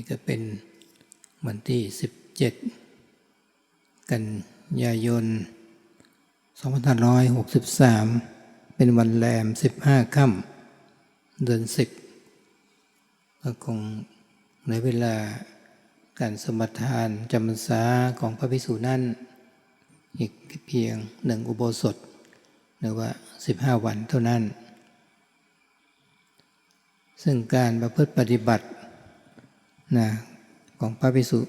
นี่ก็เป็นวันที่ 17 กันยายน 2563 เป็นวันแรม 15 ค่ำเดือน 10 ก็คงในเวลาการสมทานจำพรรษาของพระภิกษุนั่น อีกเพียงหนึ่งอุโบสถ หรือว่า 15 วันเท่านั้น ซึ่งการประพฤติปฏิบัติ นะของพระภิกษุ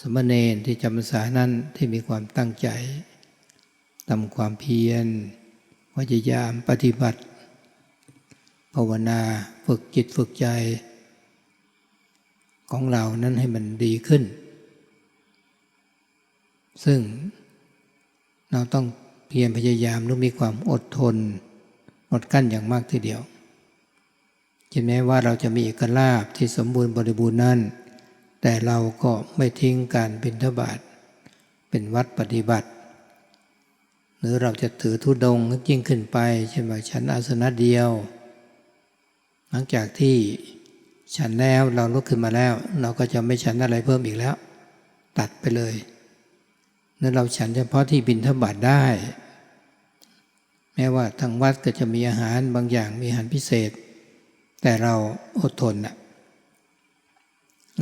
สมณเณรที่จำพรรษานั้นที่มีความตั้งใจทำความเพียรพยายามปฏิบัติ ภาวนาฝึกจิตฝึกใจ ของเรานั้นให้มันดีขึ้น ซึ่งเราต้องเพียรพยายามต้อมีความอดทน อดกั้นอย่างมากทีเดียว ถึงแม้ว่าเราจะมีเอกลาภที่สมบูรณ์บริบูรณ์นั้น แต่เราก็ไม่ทิ้งการบิณฑบาตเป็นวัดปฏิบัติ หรือเราจะถือทุดงยิ่งขึ้นไปเช่นว่าฉันอาสนะเดียว หลังจากที่ฉันแล้วเราลุกขึ้นมาแล้ว เราก็จะไม่ฉันอะไรเพิ่มอีกแล้ว ตัดไปเลยนั้นเราฉันเฉพาะที่บินทบาทได้ แม้ว่าทางวัดก็จะมีอาหารบางอย่างมีอาหารพิเศษ แต่เราอดทนนะ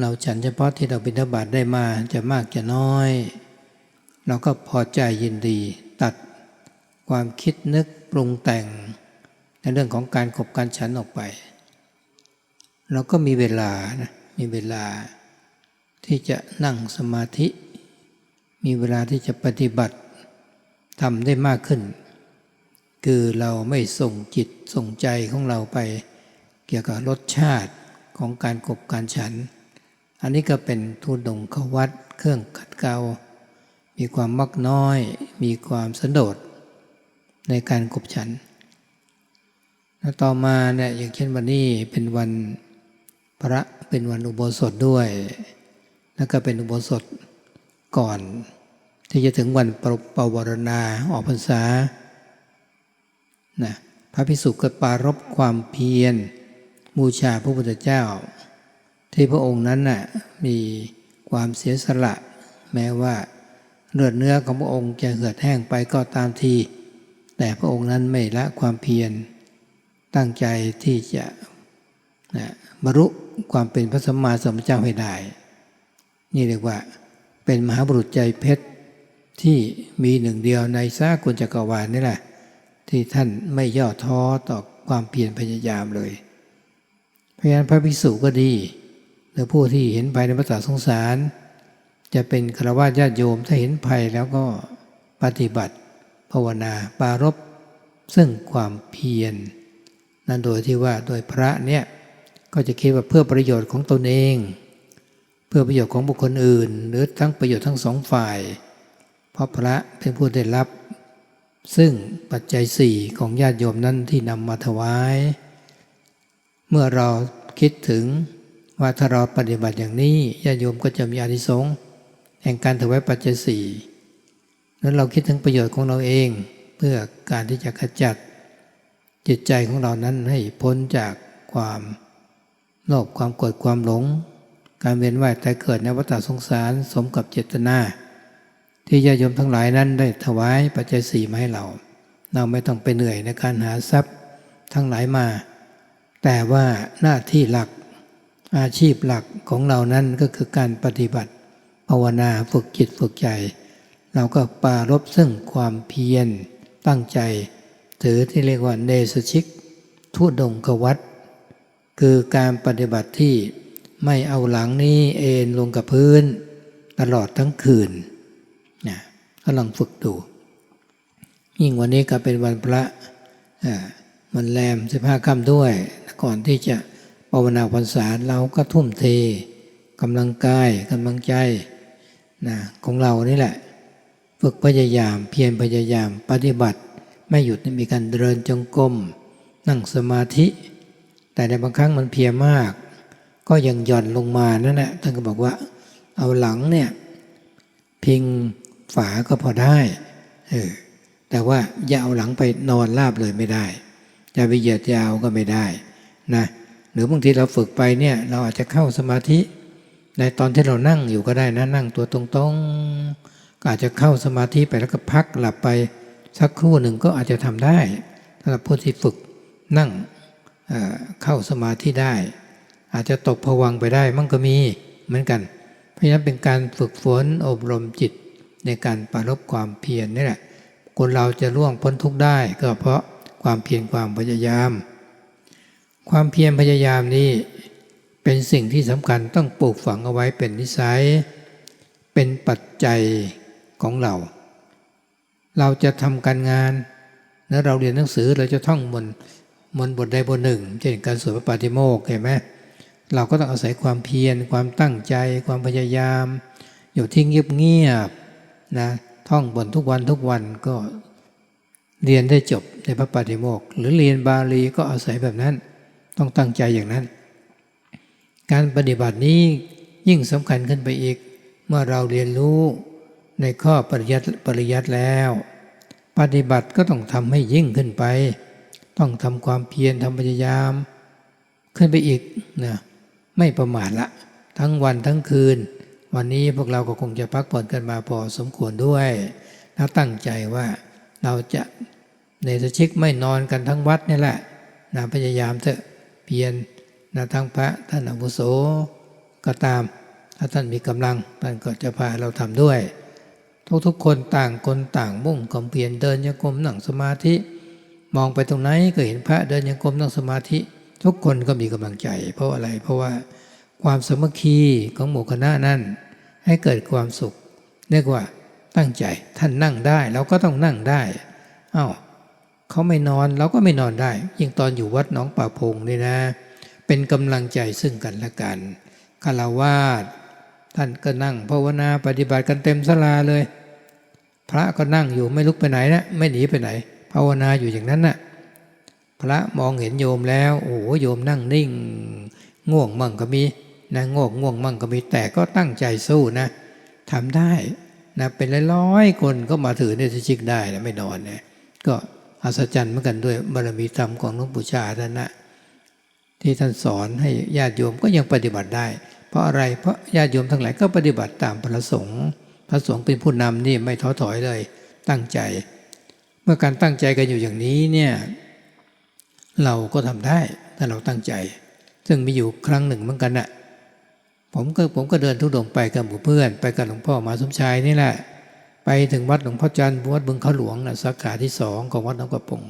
เราฉันเฉพาะที่เราบินทบาทได้มาจะมากจะน้อย เราก็พอใจยินดี ตัดความคิดนึกปรุงแต่ง ในเรื่องของการขบการฉันออกไป เราก็มีเวลานะมีเวลาที่จะนั่งสมาธิ มีเวลาที่จะปฏิบัติทำได้มากขึ้น คือเราไม่ส่งจิตส่งใจของเราไป เกี่ยวกับรสชาติของการกบการฉัน อันนี้ก็เป็นทุนดงขวัดเครื่องขัดเกลามีความมักน้อย มีความสันโดษในการกบฉัน แล้วต่อมาเนี่ยอย่างเช่นวันนี้เป็นวันพระเป็นวันอุโบสถด้วย แล้วก็เป็นอุโบสถก่อน ที่จะถึงวันปรปวารณาออกพรรษานะพระพิสุก็ปารบความเพียร บูชาพระพุทธเจ้า ที่พระองค์นั้นน่ะมีความเสียสละ แม้ว่าเลือดเนื้อของพระองค์จะเหือดแห้งไปก็ตามที แต่พระองค์นั้นไม่ละความเพียร ตั้งใจที่จะนะบรรลุความเป็นพระสัมมาสัมพุทธเจ้าให้ได้ นี่เรียกว่าเป็นมหาบุรุษใจเพชรที่มีหนึ่งเดียวในสากลจักรวาลนี่แหละ ที่ท่านไม่ย่อท้อต่อความเพียรพยายามเลย เพราะฉะนั้นพระภิกษุก็ดี หรือผู้ที่เห็นภัยในพระตาสงสาร จะเป็นฆราวาสญาติโยมถ้าเห็นภัยแล้วก็ปฏิบัติ ภาวนาปารบซึ่งความเพียรนั่นโดยที่ว่าโดยพระเนี่ยก็จะคิดว่าเพื่อประโยชน์ของตนเอง เพื่อประโยชน์ของบุคคลอื่น หรือทั้งประโยชน์ทั้งสองฝ่าย เพราะพระเป็นผู้ได้รับ ซึ่งปัจจัยสี่ของญาติโยมนั้นที่นำมาถวาย เมื่อเราคิดถึงว่าถ้าเราปฏิบัติอย่างนี้ญาติโยมก็จะมีอานิสงส์แห่งการถวายปัจจัยสี่นั้นเราคิดถึงประโยชน์ของเราเอง เพื่อการที่จะขจัด จิตใจของเรานั้นให้พ้นจากความโลภความโกรธความหลง การเวียนว่ายตายเกิดในวัฏสงสารสมกับเจตนา ที่ญาติโยมทั้งหลายนั้นได้ถวายปัจจัยสี่มาให้เรา เราไม่ต้องไปเหนื่อยในการหาทรัพย์ทั้งหลายมา แต่ว่าหน้าที่หลักอาชีพหลักของเรานั้นก็คือการปฏิบัติ ภาวนาฝึกจิตฝึกใจ เราก็ปารบซึ่งความเพียรตั้งใจ ถือที่เรียกว่าเนสชิก ทุดงกวัดคือการปฏิบัติที่ไม่เอาหลังนี้เอนลงกับพื้น ตลอดทั้งคืนนะก็ลองฝึกดู ยิ่งวันนี้ก็เป็นวันพระมันแรมสิบห้าค่ำด้วย ก่อนที่จะภาวนาพรรษาเราก็ทุ่มเทกำลังกายกำลังใจนะของเรานี่แหละ ฝึกพยายามเพียรพยายามปฏิบัติ ไม่หยุดมีการเดินจงกรมนั่งสมาธิ แต่ในบางครั้งมันเพียรมาก ก็ยังหย่อนลงมานั่นแหละท่านก็บอกว่า เอาหลังเนี่ยพิงฝาก็พอได้เออแต่ว่าอย่าเอาหลังไปนอนราบเลยไม่ได้จะไปเหยียดยาวก็ไม่ได้ นะหรือบางทีเราฝึกไปเนี่ยเราอาจจะเข้าสมาธิ ในตอนที่เรานั่งอยู่ก็ได้นะนั่งตัวตรงๆก็อาจจะเข้าสมาธิไปแล้วก็พักหลับไปสักครู่หนึ่งก็อาจจะทำได้สำหรับผู้ที่ฝึกนั่งเเข้าสมาธิได้ อาจจะตกผวังไปได้มั่งก็มีเหมือนกัน เพราะฉะนั้นเป็นการฝึกฝนอบรมจิตในการปรารบความเพียรนี่แหละคนเราจะล่วงพ้นทุกข์ได้ ก็เพราะความเพียรความพยายาม ความเพียรพยายามนี้เป็นสิ่งที่สำคัญต้องปลูกฝังเอาไว้เป็นนิสัย เป็นปัจจัยของเรา เราจะทำการงานแล้วเราเรียนหนังสือเราจะท่องมนมนบทใดบทหนึ่ง เช่นการสวดพระปาติโมกข์เห็นไหมเราก็ต้องอาศัยความเพียรความตั้งใจ ความพยายาม อยู่ที่เงียบเงียบนะท่องบนทุกวันทุกวันก็เรียนได้จบในพระปาติโมกข์หรือเรียนบาลีก็อาศัยแบบนั้น ต้องตั้งใจอย่างนั้น การปฏิบัตินี้ยิ่งสำคัญขึ้นไปอีก เมื่อเราเรียนรู้ในข้อปริยัติปริยัติแล้ว ปฏิบัติก็ต้องทำให้ยิ่งขึ้นไป ต้องทำความเพียรทำพยายาม ขึ้นไปอีกนะไม่ประมาทละ ทั้งวันทั้งคืน วันนี้พวกเราก็คงจะพักผ่อนกันมาพอสมควรด้วยถ้าตั้งใจว่าเราจะในสชิกไม่นอนกันทั้งวัดนี่แหละนะพยายามเถอะ เพียรนะทั้งพระท่านอาวุโสก็ตาม ถ้าท่านมีกำลังท่านก็จะพาเราทำด้วย ทุกๆคนต่างคนต่างมุ่งความเพียรเดินยังกรมนั่งสมาธิ มองไปตรงไหนก็เห็นพระเดินยังกรมนั่งสมาธิ ทุกคนก็มีกำลังใจ เพราะอะไรเพราะว่าความสมัคคีของหมู่คณะนั้นให้เกิดความสุขเรียกว่าตั้งใจท่านนั่งได้เราก็ต้องนั่งได้อา้าว เขาไม่นอนเราก็ไม่นอนได้ ยิ่งตอนอยู่วัดหนองป่าพงนี่นะ เป็นกำลังใจซึ่งกันและกันคารวาสท่านก็นั่งภาวนาปฏิบัติกันเต็มสลาเลย พระก็นั่งอยู่ไม่ลุกไปไหนนะไม่หนีไปไหน ภาวนาอยู่อย่างนั้นนะ่ะพระมองเห็นโยมแล้ว โอ้โยมนั่งนิ่ง ง่วงมั่งก็มีนะง่วงง่วงมั่งก็มีแต่ก็ตั้งใจสู้นะทำได้นะเป็นร้อยๆคนก็มาถือในทิชิกได้นะไม่นอนเนี่ยก็ อัศจรรย์เหมือนกันด้วยบารมีธรรมของหลวงปู่ชาท่านนะที่ท่านสอนให้ญาติโยมก็ยังปฏิบัติได้ เพราะอะไรเพราะญาติโยมทั้งหลายก็ปฏิบัติตามพระสงฆ์พระสงฆ์เป็นผู้นำนี่ไม่ท้อถอยเลย ตั้งใจ เมื่อการตั้งใจกันอยู่อย่างนี้เนี่ยเราก็ทำได้ถ้าเราตั้งใจ ซึ่งมีอยู่ครั้งหนึ่งเหมือนกันน่ะผมก็ผมก็เดินทุดงไปกับหมู่เพื่อน ไปกับหลวงพ่อมาสมชายนี่แหละ ไปถึงวัดหลวงพ่อจันทร์วัดบึงเขาหลวงนะสาขาที่สองของวัดนองกระปง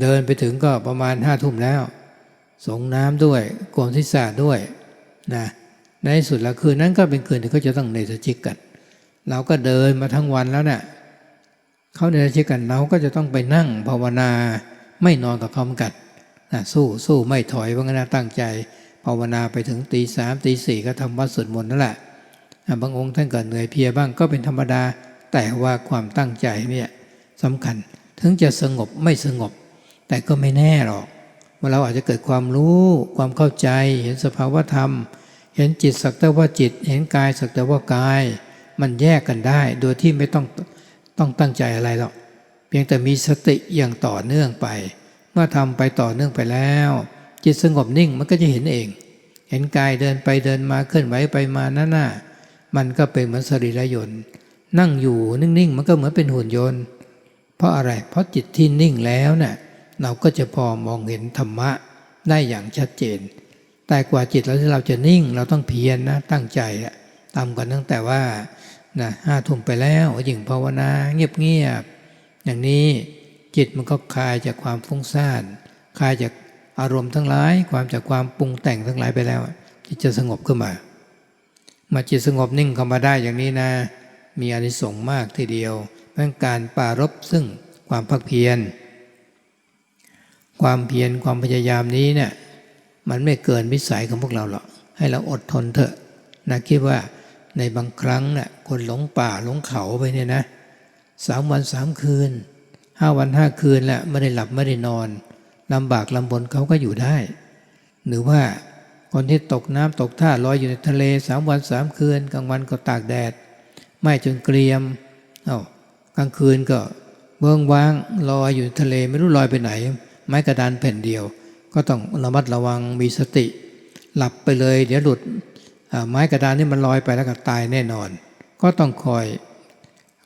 เดินไปถึงก็ประมาณห้าทุ่มแล้ว สงน้ำด้วยโกนทิศาด้วยนะในที่สุดล้วคืนนั้นก็เป็นคืนที่เขาจะต้องเนรชิกกัน เราก็เดินมาทั้งวันแล้วเนะ่ะเขาเนรชิกกันเราก็จะต้องไปนั่งภาวนาไม่นอนกับเขาเหมือนกันนะสู้สู้ไม่ถอยว่างั้นตั้งใจ ภาวนาไปถึงตีสามตีสี่ก็ทำวัดสวดมนต์นั่นแหละ บางองค์ท่านก็เหนื่อยเพียบ้างก็เป็นธรรมดา แต่ว่าความตั้งใจเนี่ยสำคัญ ถึงจะสงบไม่สงบ แต่ก็ไม่แน่หรอกว่าเราอาจจะเกิดความรู้ความเข้าใจ เห็นสภาวธรรม เห็นจิตสักแต่ว่าจิต เห็นกายสักแต่ว่ากาย มันแยกกันได้ โดยที่ไม่ต้องต้องตั้งใจอะไรหรอกเพียงแต่มีสติอย่างต่อเนื่องไป เมื่อทำไปต่อเนื่องไปแล้ว จิตสงบนิ่งมันก็จะเห็นเอง เห็นกายเดินไปเดินมาเคลื่อนไหวไปมานั่นน่ะ มันก็เป็นเหมือนสรีระยนต์ นั่งอยู่นิ่งๆ มันก็เหมือนเป็นหุ่นยนต์ เพราะอะไร เพราะจิตที่นิ่งแล้วเน่ะเราก็จะพอมองเห็นธรรมะได้อย่างชัดเจน แต่กว่าจิตเราที่เราจะนิ่ง เราต้องเพียรนนะตั้งใจอะตามกันตั้งแต่ว่านะห้าทุ่มไปแล้วยิ่งภาวนาเงียบๆอย่างนี้จิตมันก็คลายจากความฟุ้งซ่านคลายจากอารมณ์ทั้งหลาย ความจากความปรุงแต่งทั้งหลายไปแล้วจิตจะสงบขึ้นมา มาจิตสงบนิ่งเข้ามาได้อย่างนี้นะ มีอานิสงส์มากทีเดียวเรื่องการปารบซึ่งความพักเพียร ความเพียรความพยายามนี้เนี่ยมันไม่เกินวิสัยของพวกเราหรอกให้เราอดทนเถอะนะคิดว่าในบางครั้งเนะ่ยคนหลงป่าหลงเขาไปเนี่ยนะสามวันสามคืนห้าวันห้าคืนแหละไม่ได้หลับไม่ได้นอนลำบากลำบนเขาก็อยู่ได้ หรือว่า คนที่ตกน้ำตกท่าลอยอยู่ในทะเลสามวันสามคืน กลางวันก็ตากแดด ไม่จนเกรียมเอา้ากลางคืนก็เบื้องว้างลอยอยู่ในทะเลไม่รู้ลอยไปไหน ไม้กระดานแผ่นเดียว ก็ต้องระมัดระวังมีสติ หลับไปเลย เดี๋ยวหลุดไม้กระดานนี่มันลอยไปแล้วก็ตายแน่นอน ก็ต้องคอย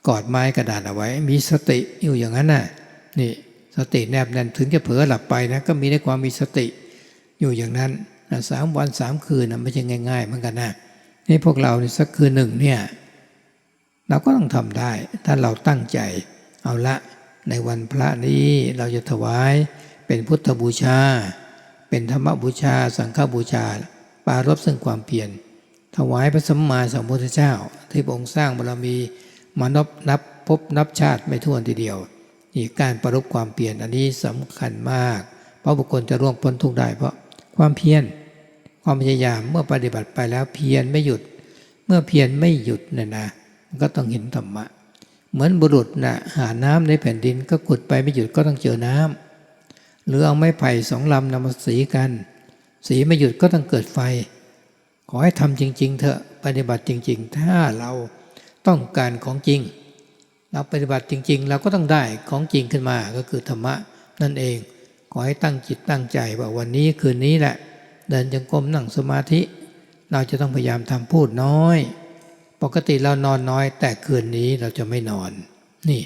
กอดไม้กระดานเอาไว้ มีสติอยู่อย่างนั้นน่ะนี่สติแนบแน่นถึงจะเผลอหลับไปนะก็มีในความมีสติอยู่อย่างนั้น สามวันสามคืนนะไม่ใช่ง่ายๆเหมือนกันนะนี่พวกเราในสักคืนหนึ่งเนี่ยเราก็ต้องทำได้ ถ้าเราตั้งใจ เอาละในวันพระนี้เราจะถวายเป็นพุทธบูชา เป็นธรรมบูชา สังฆบูชา ปารบซึ่งความเพียรถวายพระสัมมาสัมพุทธเจ้า ที่พระองค์สร้างบารมีมานับนับพบนับชาติไม่ถ้วนทีเดียวอีกการประรบความเปลี่ยนอันนี้สำคัญมาก เพราะบุคคลจะร่วงพ้นทุกข์ได้เพราะความเพียร ความพยายามเมื่อปฏิบัติไปแล้วเพียรไม่หยุด เมื่อเพียรไม่หยุดเนี่ยนะมันก็ต้องเห็นธรรมะ เหมือนบุรุษนะหาน้ำในแผ่นดินก็ขุดไปไม่หยุดก็ต้องเจอน้ำหรือเอาไม้ไผ่สองลำนำมาสีกัน สีไม่หยุดก็ต้องเกิดไฟ ขอให้ทำจริง ๆ เถอะปฏิบัติจริง ๆ ถ้าเราต้องการของจริง เราปฏิบัติจริง ๆ เราก็ต้องได้ของจริงขึ้นมาก็คือธรรมะนั่นเอง ขอให้ตั้งจิตตั้งใจว่าวันนี้คืนนี้แหละ เดินจงกรมนั่งสมาธิ เราจะต้องพยายามทำพูดน้อย ปกติเรานอนน้อย แต่คืนนี้เราจะไม่นอน นี่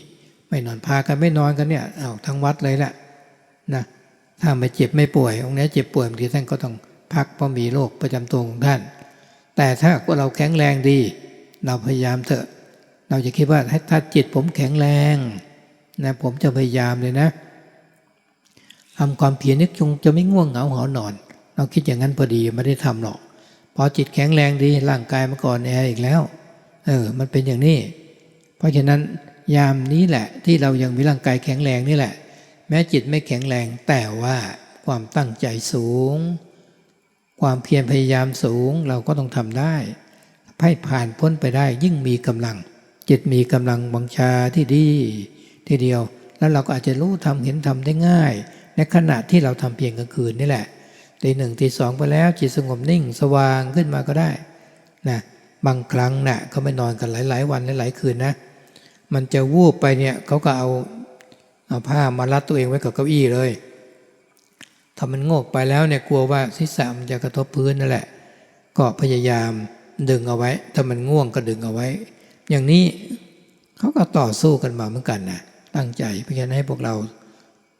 ไม่นอนพากันไม่นอนกันเนี่ยเอาทั้งวัดเลยแหละนะถ้าไม่เจ็บไม่ป่วย องค์นี้เจ็บป่วยบางทีท่านก็ต้องพักเพราะมีโรคประจำตัวของท่าน แต่ถ้าเราแข็งแรงดี เราพยายามเถอะ เราจะคิดว่าถ้าจิตผมแข็งแรงนะผมจะพยายามเลยนะทำความเพียรนึกจงจะไม่ง่วงเหงาหอนอน เราคิดอย่างนั้นพอดีไม่ได้ทำหรอกพอจิตแข็งแรงดีร่างกายมาก่อนแออีกแล้วเออมันเป็นอย่างนี้ เพราะฉะนั้นยามนี้แหละที่เรายังมีร่างกายแข็งแรงนี่แหละ แม้จิตไม่แข็งแรงแต่ว่าความตั้งใจสูง ความเพียรพยายามสูงเราก็ต้องทำได้ให้ผ่านพ้นไปได้ยิ่งมีกำลัง จิตมีกำลังบังชาที่ดีทีเดียว แล้วเราก็อาจจะรู้ทำเห็นทำได้ง่าย ในขณะที่เราทำเพียงกลางคืนนี่แหละ ตีหนึ่งตีสองไปแล้ว จิตสงบนิ่งสว่างขึ้นมาก็ได้นะบางครั้งนะ่ะเขาไม่นอนกันหลาย ๆ วันหลายๆคืนนะ มันจะวูบไปเนี่ยเขาก็เอาเอาผ้ามารัดตัวเองไว้กับเก้าอี้เลยถ้ามันงกไปแล้วเนี่ยกลัวว่าศีรษะมันจะกระทบพื้นนั่นแหละ ก็พยายามดึงเอาไว้ ถ้ามันง่วงก็ดึงเอาไว้ อย่างนี้เขาก็ต่อสู้กันมาเหมือนกันนะตั้งใจเพราะฉะนั้นให้พวกเรา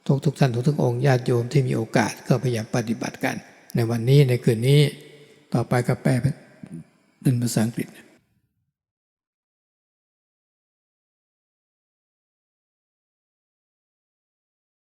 ทุกทุกท่านทุกทุกองค์ญาติโยมที่มีโอกาสก็พยายามปฏิบัติกัน ในวันนี้ในคืนนี้ต่อไปก็แปลเป็นภาษาอังกฤษ